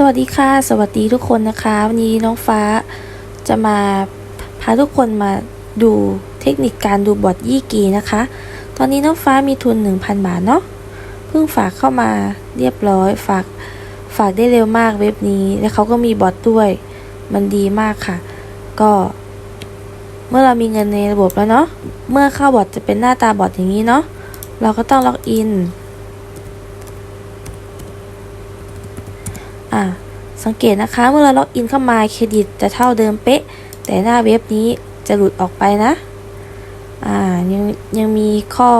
สวัสดีค่ะ สวัสดีทุกคนนะคะ วันนี้น้องฟ้าจะมาพาทุกคนมาดูเทคนิคการดูบอทยี่กีนะคะ ตอนนี้น้องฟ้ามีทุน 1,000 บาทเนาะเพิ่งฝากเข้ามาเรียบร้อยฝากฝากได้เร็วมากเว็บนี้ และเขาก็มีบอทด้วยมันดีมากค่ะ ก็ เมื่อเรามีเงินในระบบแล้วเนาะเมื่อเข้าบอทจะเป็นหน้าตาบอทอย่างนี้เนาะเราก็ต้องล็อกอิน อะสังเกตนะคะเมื่อเราล็อกอินเข้ามาเครดิตจะเท่าเดิมเป๊ะ แต่หน้าเว็บนี้จะหลุดออกไปนะอ่ายังยังมีข้อ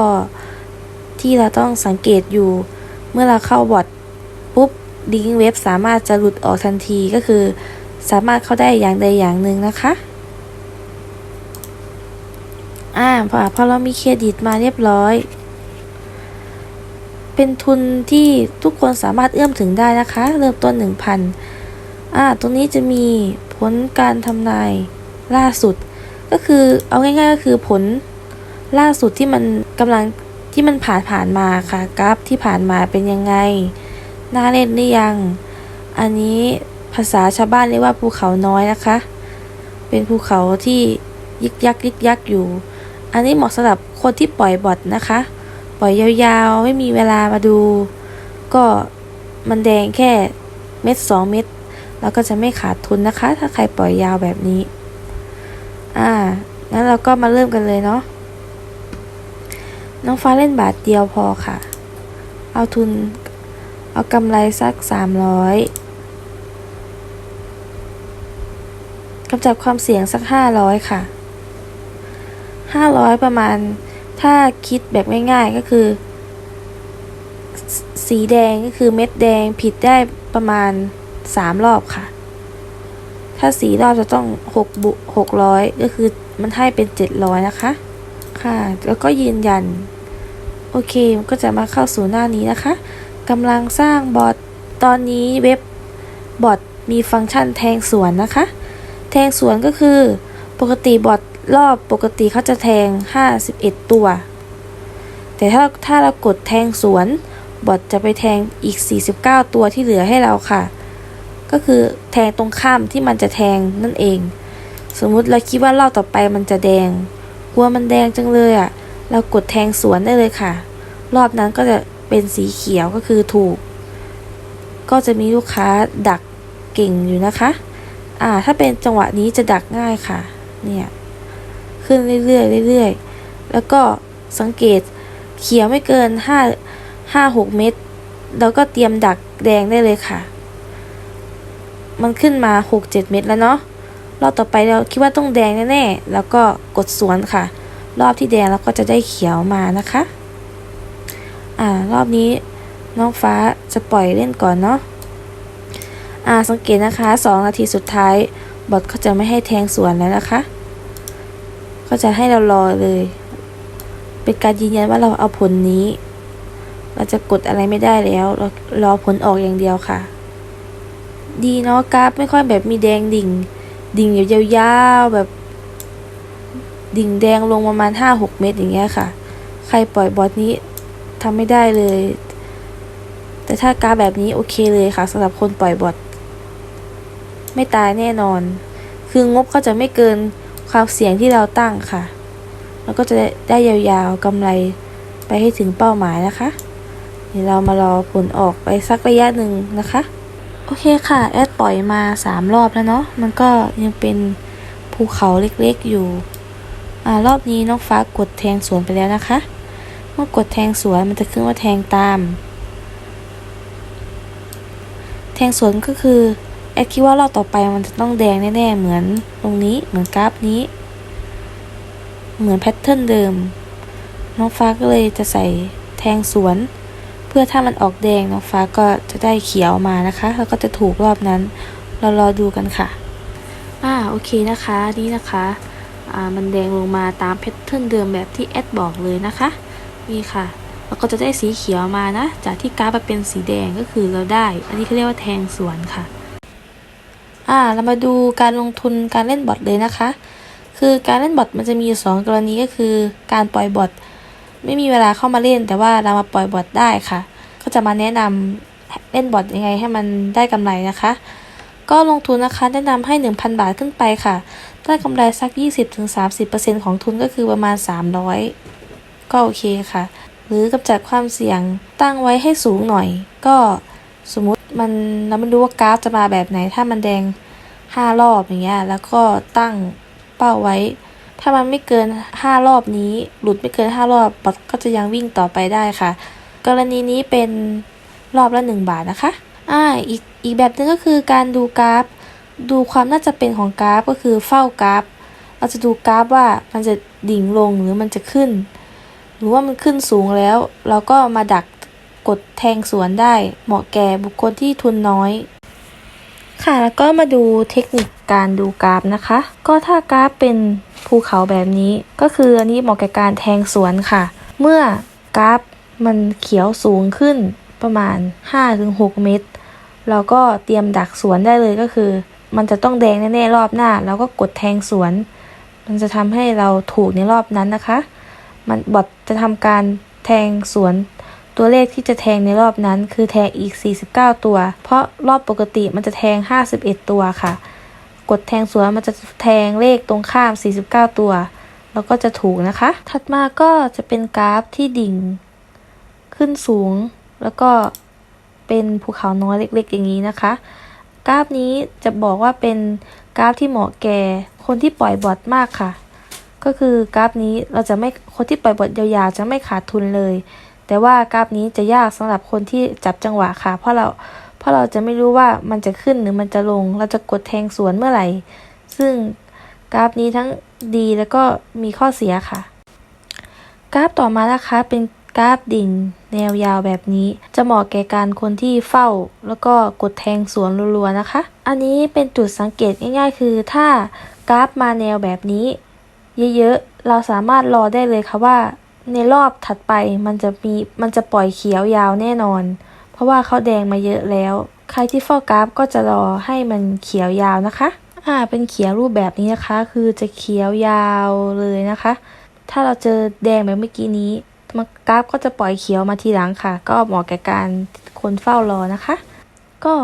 ที่เราต้องสังเกตอยู่ เมื่อเราเข้าบอทปุ๊บลิงเว็บสามารถจะหลุดออกทันทีก็คือ สามารถเข้าได้อย่างใดอย่างหนึ่งนะคะอ่าพอพอเรามีเครดิตมาเรียบร้อย เป็นทุนที่ทุกคนสามารถเอื้อมถึงได้นะคะ เริ่มต้น 1,000อ่าตรงนี้จะมีผลการทำนายล่าสุด ก็คือเอาง่ายๆก็คือผลล่าสุดที่มันกำลังที่มันผ่านผ่านมาค่ะกราฟที่ผ่านมาเป็นยังไงน่าเล่นหรือยัง อันนี้ภาษาชาวบ้านเรียกว่าภูเขาน้อยนะคะ เป็นภูเขาที่ยึกยักยึกยักอยู่ อันนี้เหมาะสำหรับคนที่ปล่อยบอทนะคะ ปล่อยยาวๆ ไม่มีเวลามาดู ก็มันแดงแค่เม็ดสองเม็ดเราก็จะไม่ขาดทุนนะคะ ถ้าใครปล่อยยาวแบบนี้ อ่างั้นเราก็มาเริ่มกันเลยเนาะน้องฟ้าเล่นบาทเดียวพอค่ะ เอาทุน เอากำไรสักสามร้อยกำจัดความเสี่ยงสักห้าร้อยค่ะห้าร้อยประมาณ ถ้าคิดแบบง่ายๆก็คือ สีแดงก็คือเม็ดแดงผิดได้ประมาณสามรอบค่ะ ถ้าสีรอบจะต้องหกบุหกร้อยก็คือมันให้เป็นเจ็ดร้อยนะคะ ค่ะ แล้วก็ยืนยัน โอเค มันก็จะมาเข้าสู่หน้านี้นะคะกำลังสร้างบอทตอนนี้เว็บบอทมีฟังก์ชันแทงสวนนะคะ แทงสวนก็คือปกติบอท รอบปกติเขาจะแทง 51 ตัว แต่ถ้าถ้าเรากดแทงสวน บอทจะไปแทงอีก 49 ตัวที่เหลือให้เราค่ะ ก็คือแทงตรงข้ามที่มันจะแทงนั่นเอง สมมุติเราคิดว่ารอบต่อไปมันจะแดง กลัวมันแดงจังเลยอะ่ะ เรากดแทงสวนได้เลยค่ะ รอบนั้นก็จะเป็นสีเขียวก็คือถูก ก็จะมีลูกค้าดักเก่งอยู่นะคะ อ่า ถ้าเป็นจังหวะนี้จะดักง่ายค่ะ เนี่ย ขึ้นเรื่อยๆเรื่อยๆ แล้วก็สังเกตเขียวไม่เกินห้าห้าหกเม็ดแล้วก็เตรียมดักแดงได้เลยค่ะ มันขึ้นมาหกเจ็ดเม็ดแล้วเนาะ รอบต่อไปเราคิดว่าต้องแดงแน่ๆ แล้วก็กดสวนค่ะ รอบที่แดงเราก็จะได้เขียวมานะคะ อ่ารอบนี้น้องฟ้าจะปล่อยเล่นก่อนเนาะอ่าสังเกตนะคะสองนาทีสุดท้ายบอทเขาจะไม่ให้แทงสวนแล้วนะคะ ก็จะให้เรารอเลย เป็นการยืนยันว่าเราเอาผลนี้ เราจะกดอะไรไม่ได้แล้วเรารอผลออกอย่างเดียวค่ะ ดีเนาะกราฟไม่ค่อยแบบมีแดงดิ่ง ดิ่งยาวๆแบบ ดิ่งแดงลงประมาณห้าหกเมตรอย่างเงี้ยค่ะ ใครปล่อยบอทนี้ทำไม่ได้เลย แต่ถ้ากราฟแบบนี้โอเคเลยค่ะสำหรับคนปล่อยบอทไม่ตายแน่นอน คืองบเขาจะไม่เกิน ความเสี่ยงที่เราตั้งค่ะ แล้วก็จะได้ยาวๆกำไรไปให้ถึงเป้าหมายนะคะเดี๋ยวเรามารอผลออกไปสักระยะหนึ่งนะคะ โอเคค่ะ แอดปล่อยมาสามรอบแล้วเนาะ มันก็ยังเป็นภูเขาเล็กๆอยู่ อ่ารอบนี้น้องฟ้ากดแทงสวนไปแล้วนะคะ เมื่อกดแทงสวนมันจะขึ้นว่าแทงตาม แทงสวนก็คือ อดคิดว่ารอบต่อไปมันจะต้องแดงแน่ๆ เหมือนตรงนี้เหมือนกราฟนี้ เหมือนแพทเทิร์นเดิม น้องฟ้าก็เลยจะใส่แทงสวน เพื่อถ้ามันออกแดงน้องฟ้าก็จะได้เขียวมานะคะ แล้วก็จะถูกรอบนั้น เรารอดูกันค่ะ อ่าโอเคนะคะนี่นะคะอ่ามันแดงลงมาตามแพทเทิร์นเดิมแบบที่แอดบอกเลยนะคะนี่ค่ะแล้วก็จะได้สีเขียวมานะ จากที่กราฟมาเป็นสีแดงก็คือเราได้ อันนี้เขาเรียกว่าแทงสวนค่ะ อ่า เรามาดูการลงทุนการเล่นบอทเลยนะคะ คือการเล่นบอทมันจะมีอยู่สองกรณีก็คือการปล่อยบอทไม่มีเวลาเข้ามาเล่น แต่ว่าเรามาปล่อยบอทได้ค่ะ ก็จะมาแนะนเล่นบอทยังไงให้มันได้กำไรนะคะ ก็ลงทุนนะคะแนะนำให้ 1,000 บาทขึ้นไปค่ะ ได้กำไรสัก 20-30%ของทุนก็คือประมาณ 300 ก็โอเคค่ะ หรือกำจัดความเสี่ยงตั้งไว้ให้สูงหน่อย ก็สมมติ มันเราไม่รู้ว่ากราฟจะมาแบบไหน ถ้ามันแดง5รอบอย่างเงี้ย แล้วก็ตั้งเป้าไว้ ถ้ามันไม่เกิน5รอบนี้ หลุดไม่เกิน5รอบบอทก็จะยังวิ่งต่อไปได้ค่ะ กรณีนี้เป็นรอบละ1บาทนะคะอ่าอีกอีกแบบหนึงก็คือการดูกราฟ ดูความน่าจะเป็นของกราฟก็คือเฝ้ากราฟ เราจะดูกราฟว่ามันจะดิ่งลงหรือมันจะขึ้น หรือว่ามันขึ้นสูงแล้ว เราก็มาดัก กดแทงสวนได้ เหมาะแก่บุคคลที่ทุนน้อย ค่ะแล้วก็มาดูเทคนิคการดูกราฟนะคะ ก็ถ้ากราฟเป็นภูเขาแบบนี้ ก็คืออันนี้เหมาะแก่การแทงสวนค่ะ เมื่อกราฟมันเขียวสูงขึ้นประมาณ 5-6 เมตร เราก็เตรียมดักสวนได้เลยก็คือ มันจะต้องแดงแน่ๆรอบหน้า แล้วก็กดแทงสวน มันจะทำให้เราถูกในรอบนั้นนะคะ มันบอทจะทำการแทงสวน ตัวเลขที่จะแทงในรอบนั้น คือแทงอีก 49 ตัว เพราะรอบปกติมันจะแทง 51 ตัวค่ะ กดแทงสวนมันจะแทงเลขตรงข้าม 49 ตัว แล้วก็จะถูกนะคะ ถัดมาก็จะเป็นกราฟที่ดิ่ง ขึ้นสูง แล้วก็เป็นภูเขาน้อยเล็ก ๆ อย่างนี้นะคะ กราฟนี้จะบอกว่าเป็นกราฟที่เหมาะแก่คนที่ปล่อยบอทมากค่ะ ก็คือกราฟนี้เราจะไม่คนที่ปล่อยบอทยาวๆจะไม่ขาดทุนเลย แต่ว่ากราฟนี้จะยากสำหรับคนที่จับจังหวะค่ะ เพราะเราเพราะเราจะไม่รู้ว่ามันจะขึ้นหรือมันจะลง เราจะกดแทงสวนเมื่อไหร่ ซึ่งกราฟนี้ทั้งดีแล้วก็มีข้อเสียค่ะ กราฟต่อมานะคะเป็นกราฟดิ่งแนวยาวแบบนี้ จะเหมาะแก่การคนที่เฝ้า แล้วก็กดแทงสวนรัวๆนะคะ อันนี้เป็นจุดสังเกตง่ายๆ คือ ถ้ากราฟมาแนวแบบนี้ เยอะๆ เราสามารถรอได้เลยค่ะว่า ในรอบถัดไปมันจะมีมันจะปล่อยเขียวยาวแน่นอน เพราะว่าเขาแดงมาเยอะแล้ว ใครที่เฝ้ากราฟก็จะรอให้มันเขียวยาวนะคะ อ่า เป็นเขียวรูปแบบนี้นะคะ คือจะเขียวยาวเลยนะคะ ถ้าเราเจอแดงแบบเมื่อกี้นี้มันกราฟก็จะปล่อยเขียวมาทีหลังค่ะ ก็เหมาะแก่การคนเฝ้ารอนะคะ ก็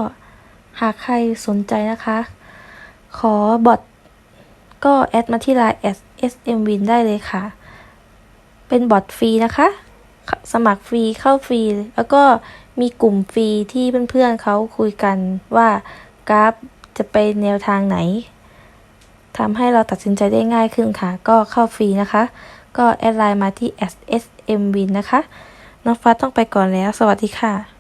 หากใครสนใจนะคะ ขอบอทก็แอดมาที่ไลน์ smwin ได้เลยค่ะ เป็นบอทฟรีนะคะ สมัครฟรีเข้าฟรี แล้วก็มีกลุ่มฟรีที่เพื่อนๆเขาคุยกันว่ากราฟจะไปแนวทางไหนทำให้เราตัดสินใจได้ง่ายขึ้นค่ะ ก็เข้าฟรีนะคะ ก็แอดไลน์มาที่ smwin นะคะ น้องฟ้าต้องไปก่อนแล้ว สวัสดีค่ะ